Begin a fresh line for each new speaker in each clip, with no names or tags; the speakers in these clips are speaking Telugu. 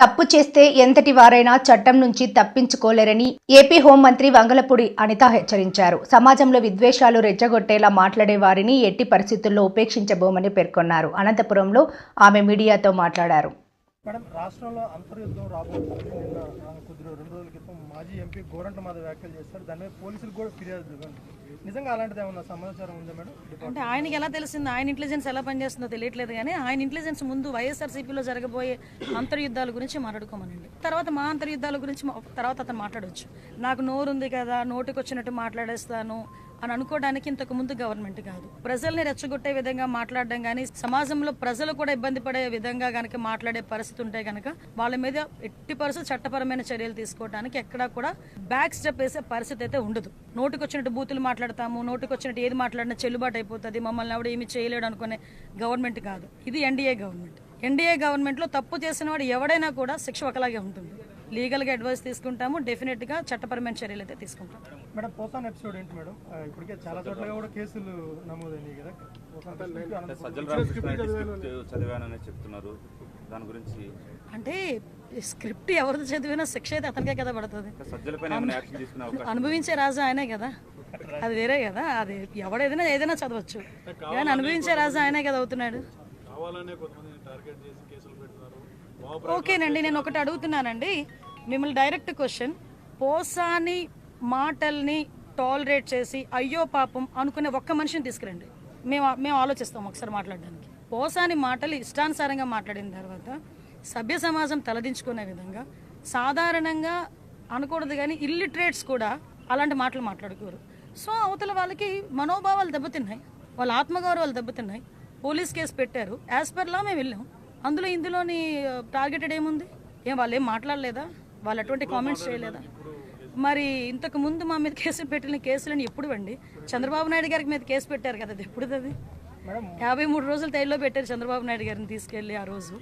తప్పు చేస్తే ఎంతటి వారైనా చట్టం నుంచి తప్పించుకోలేరని ఏపీ హోంమంత్రి వంగలపూడి అనిత హెచ్చరించారు. సమాజంలో విద్వేషాలు రెచ్చగొట్టేలా మాట్లాడే వారిని ఎట్టి పరిస్థితుల్లో ఉపేక్షించబోమని పేర్కొన్నారు. అనంతపురంలో ఆమె మీడియాతో మాట్లాడారు.
మేడం రాష్ట్రంలో అంతర్యుద్ధం రాబోతుంది. నిన్న కొద్ది రెండు రోజుల క్రితం మాజీ ఎంపీ గోరంట మాధవ్ వ్యాఖ్యలు చేస్తారు దానిపై పోలీసులు కూడా ఫిర్యాదు నిజంగా అలాంటిది ఏమన్నా సమాచారం ఉందా మేడం?
అంటే ఆయనకి ఎలా తెలిసింది? ఆయన ఇంటెలిజెన్స్ ఎలా పనిచేస్తుందో తెలియట్లేదు కానీ ఆయన ఇంటెలిజెన్స్ ముందు వైఎస్ఆర్సీపీలో జరగబోయే అంతర్యుద్ధాల గురించి మాట్లాడుకోమనండి. తర్వాత మా అంతర్యుద్ధాల గురించి మా- తర్వాత అతను మాట్లాడవచ్చు. నాకు నోరు ఉంది కదా నోటికి వచ్చినట్టు మాట్లాడేస్తాను అని అనుకోవడానికి ఇంతకు ముందు గవర్నమెంట్ కాదు. ప్రజల్ని రెచ్చగొట్టే విధంగా మాట్లాడడం కానీ సమాజంలో ప్రజలు కూడా ఇబ్బంది పడే విధంగా కనుక మాట్లాడే పరిస్థితి ఉంటే కనుక వాళ్ళ మీద ఎట్టి పరిస్థితి చట్టపరమైన చర్యలు తీసుకోవడానికి ఎక్కడా కూడా బ్యాక్ స్టెప్ వేసే పరిస్థితి అయితే ఉండదు. నోటికి వచ్చినట్టు బూతులు మాట్లాడతాము నోటికి వచ్చినట్టు ఏది మాట్లాడినా చెల్లుబాటు అయిపోతుంది మమ్మల్ని ఎవడు ఏమి చేయలేడు అనుకునే గవర్నమెంట్ కాదు. ఇది ఎన్డీఏ గవర్నమెంట్ ఎన్డీఏ గవర్నమెంట్లో తప్పు చేసిన వాడు ఎవడైనా కూడా శిక్ష ఒకలాగే ఉంటుంది. లీగల్గా అడ్వైస్ తీసుకుంటాము. డెఫినెట్గా చట్టపరమైన చర్యలు అయితే తీసుకుంటాం.
మేడం పోసాన్ ఎపిసోడ్ ఏంటి మేడం? ఇప్పటికే చాలా చోట్ల కూడా కేసులు నమోదైనాయి కదా.
చదివానని చెప్తున్నారు. దాని గురించి
అంటే స్క్రిప్ట్ ఎవరిది చదివినా శిక్ష అయితే అతనికే కదా పడుతుంది.
సజ్జల పైన ఏమైనా యాక్షన్ తీసుకునే అవకాశం
అనుభవించే రాజు ఆయనే కదా. అది వేరే కదా. అది ఎవడేదైనా ఏదైనా చదవచ్చు. కానీ అనుభవించే రాజు ఆయనే కదా అవుతున్నాడు. ఓకేనండి నేను ఒకటి అడుగుతున్నానండి. మిమ్మల్ని డైరెక్ట్ క్వశ్చన్. పోసాని మాటల్ని టాలరేట్ చేసి అయ్యో పాపం అనుకునే ఒక్క మనిషిని తీసుకురండి. మేము మేము ఆలోచిస్తాం ఒకసారి మాట్లాడడానికి. పోసాని మాటలు ఇష్టానుసారంగా మాట్లాడిన తర్వాత సభ్య సమాజం తలదించుకునే విధంగా సాధారణంగా అనకూడదు కానీ ఇల్లిటరేట్స్ కూడా అలాంటి మాటలు మాట్లాడుకోరు. సో అవతల వాళ్ళకి మనోభావాలు దెబ్బతిన్నాయి. వాళ్ళ ఆత్మగౌరవాలు దెబ్బతిన్నాయి. పోలీస్ కేసు పెట్టారు. యాజ్ పర్ లా మేము వెళ్ళాం. అందులో ఇందులోని టార్గెటెడ్ ఏముంది? ఏం వాళ్ళు ఏం మాట్లాడలేదా వాళ్ళు అటువంటి కామెంట్స్ చేయలేదా? మరి ఇంతకు ముందు మా మీద కేసు పెట్టిన కేసులని ఎప్పుడు అండి? చంద్రబాబు నాయుడు గారికి మీద కేసు పెట్టారు కదా అది ఎప్పుడు అది?
మేడం
యాభై మూడు రోజులు తైల్లో పెట్టారు చంద్రబాబు నాయుడు గారిని తీసుకెళ్ళి ఆ రోజు.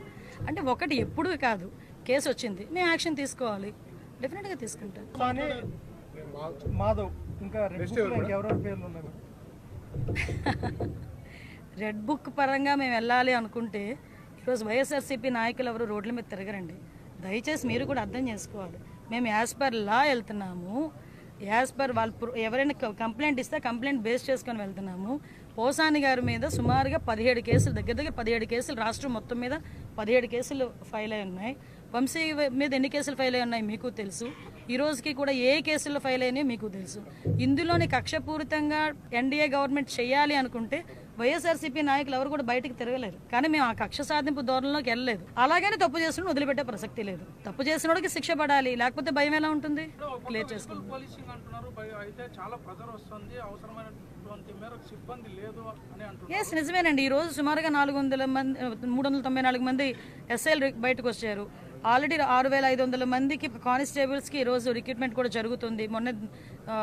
అంటే ఒకటి ఎప్పుడు కాదు కేసు వచ్చింది మేము యాక్షన్ తీసుకోవాలి. డెఫినెట్గా తీసుకుంటాం
మాధవ్ ఇంకా రెడ్ బుక్లో ఇంకెవరెవరి పేర్లు ఉన్నాయి మేడం?
రెడ్ బుక్ పరంగా మేము వెళ్ళాలి అనుకుంటే ఈరోజు వైఎస్ఆర్సీపీ నాయకులు ఎవరు రోడ్ల మీద తిరగరండి. దయచేసి మీరు కూడా అర్థం చేసుకోవాలి. మేము యాజ్ పర్ లా వెళ్తున్నాము. యాజ్ పర్ వాళ్ళు ప్రో- ఎవరైనా క- కంప్లైంట్ ఇస్తే కంప్లైంట్ బేస్ చేసుకొని వెళ్తున్నాము. పోసాని గారి మీద సుమారుగా పదిహేడు కేసులు దగ్గర దగ్గర పదిహేడు కేసులు రాష్ట్రం మొత్తం మీద పదిహేడు కేసులు ఫైల్ అయి ఉన్నాయి. వంశీ మీద ఎన్ని కేసులు ఫైల్ అయి ఉన్నాయి మీకు తెలుసు. ఈ రోజుకి కూడా ఏ కేసులు ఫైల్ అయినాయి మీకు తెలుసు. ఇందులోని కక్షపూరితంగా ఎన్డీఏ గవర్నమెంట్ చేయాలి అనుకుంటే వైఎస్ఆర్సీపీ నాయకులు ఎవరు కూడా బయటకు తిరగలేరు. కానీ మేము ఆ కక్ష సాధింపు ధోరణిలోకి వెళ్ళలేదు. అలాగని తప్పు చేసిన వదిలిపెట్టే ప్రసక్తి లేదు. తప్పు చేసినోడికి శిక్ష పడాలి. లేకపోతే భయం ఎలా ఉంటుంది? క్లియర్ చేసుకుంటాం ఎస్ నిజమేనండి. ఈ రోజు సుమారుగా నాలుగు వందల మంది మూడు వందల తొంభై నాలుగు మంది ఎస్ఐలు బయటకు వచ్చారు. ఆల్రెడీ ఆరు వేల ఐదు వందల మందికి కానిస్టేబుల్స్కి ఈ రోజు రిక్రూట్మెంట్ కూడా జరుగుతుంది. మొన్న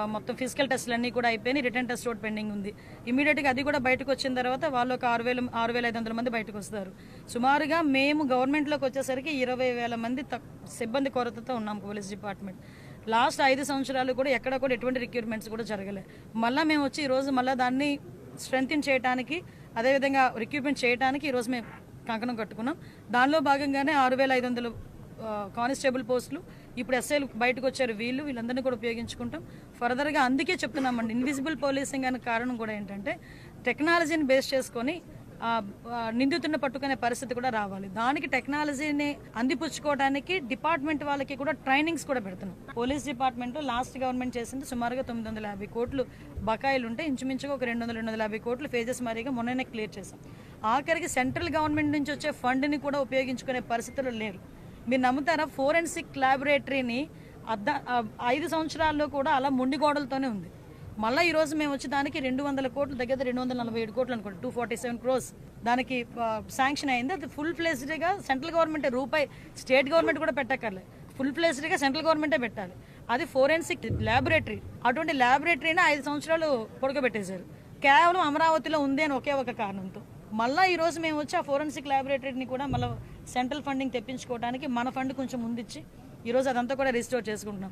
మొత్తం ఫిజికల్ టెస్ట్లు అన్నీ కూడా అయిపోయినాయి. రిటర్న్ టెస్ట్ రోడ్ పెండింగ్ ఉంది. ఇమీడియట్గా అది కూడా బయటకు వచ్చిన తర్వాత వాళ్ళు ఒక ఆరు వేల ఆరు వేల ఐదు వందల మంది బయటకు వస్తారు. సుమారుగా మేము గవర్నమెంట్లోకి వచ్చేసరికి ఇరవై వేల మంది తక్- సిబ్బంది కొరతతో ఉన్నాం పోలీస్ డిపార్ట్మెంట్. లాస్ట్ ఐదు సంవత్సరాలు కూడా ఎక్కడ కూడా ఎటువంటి రిక్రూట్మెంట్స్ కూడా జరగలేదు మళ్ళీ మేము వచ్చి ఈరోజు మళ్ళీ దాన్ని స్ట్రెంగ్తిన్ చేయడానికి అదేవిధంగా రిక్రూట్మెంట్ చేయడానికి ఈరోజు మేము కంకణం కట్టుకున్నాం. దానిలో భాగంగానే ఆరు వేల ఐదు వందలు కానిస్టేబుల్ పోస్టులు ఇప్పుడు ఎస్ఐలు బయటకు వచ్చారు వీళ్ళు వీళ్ళందరినీ కూడా ఉపయోగించుకుంటాం. ఫర్దర్గా అందుకే చెప్తున్నామండి ఇన్విజిబుల్ పోలీసింగ్ అనే కారణం కూడా ఏంటంటే టెక్నాలజీని బేస్ చేసుకొని నిందితున్న నిందితుడిని పట్టుకునే పరిస్థితి కూడా రావాలి. దానికి టెక్నాలజీని అందిపుచ్చుకోవడానికి డిపార్ట్మెంట్ వాళ్ళకి కూడా ట్రైనింగ్స్ కూడా పెడుతున్నాం. పోలీస్ డిపార్ట్మెంట్ లాస్ట్ గవర్నమెంట్ చేసింది సుమారుగా తొమ్మిది వందల యాభై కోట్లు బకాయిలు ఉంటే ఇంచుమించుగా ఒక రెండు వందల రెండు వందల యాభై కోట్లు ఫేజెస్ మరీగా మొన్ననే క్లియర్ చేశాం. ఆఖరికి సెంట్రల్ గవర్నమెంట్ నుంచి వచ్చే ఫండ్ని కూడా ఉపయోగించుకునే పరిస్థితులు లేరు మీరు నమ్ముతారా? ఫోరెన్సిక్ ల్యాబొరేటరీని అద్ద ఐదు సంవత్సరాల్లో కూడా అలా మొండి గోడలతోనే ఉంది. మళ్ళీ ఈరోజు మేము వచ్చి దానికి రెండు వందల కోట్లు దగ్గర రెండు వందల నలభై ఏడు కోట్లు అనుకోండి టూ ఫార్టీ సెవెన్ క్రోస్ దానికి శాంక్షన్ అయింది. అది ఫుల్ ఫ్లెస్డ్గా సెంట్రల్ గవర్నమెంట్ రూపాయి స్టేట్ గవర్నమెంట్ కూడా పెట్టక్కర్లే. ఫుల్ ఫ్లెస్డ్గా సెంట్రల్ గవర్నమెంటే పెట్టాలి. అది ఫోరెన్సిక్ ల్యాబొరేటరీ అటువంటి ల్యాబొరేటరీని ఐదు సంవత్సరాలు పొడగబెట్టేశారు కేవలం అమరావతిలో ఉంది అని ఒకే ఒక కారణంతో. మళ్ళీ ఈరోజు మేము వచ్చి ఆ ఫోరెన్సిక్ ల్యాబొరేటరీని కూడా మళ్ళీ సెంట్రల్ ఫండింగ్ తెప్పించుకోవడానికి మన ఫండ్ కొంచెం ముందిచ్చి ఈరోజు అదంతా కూడా రిజిస్టోర్ చేసుకుంటున్నాం.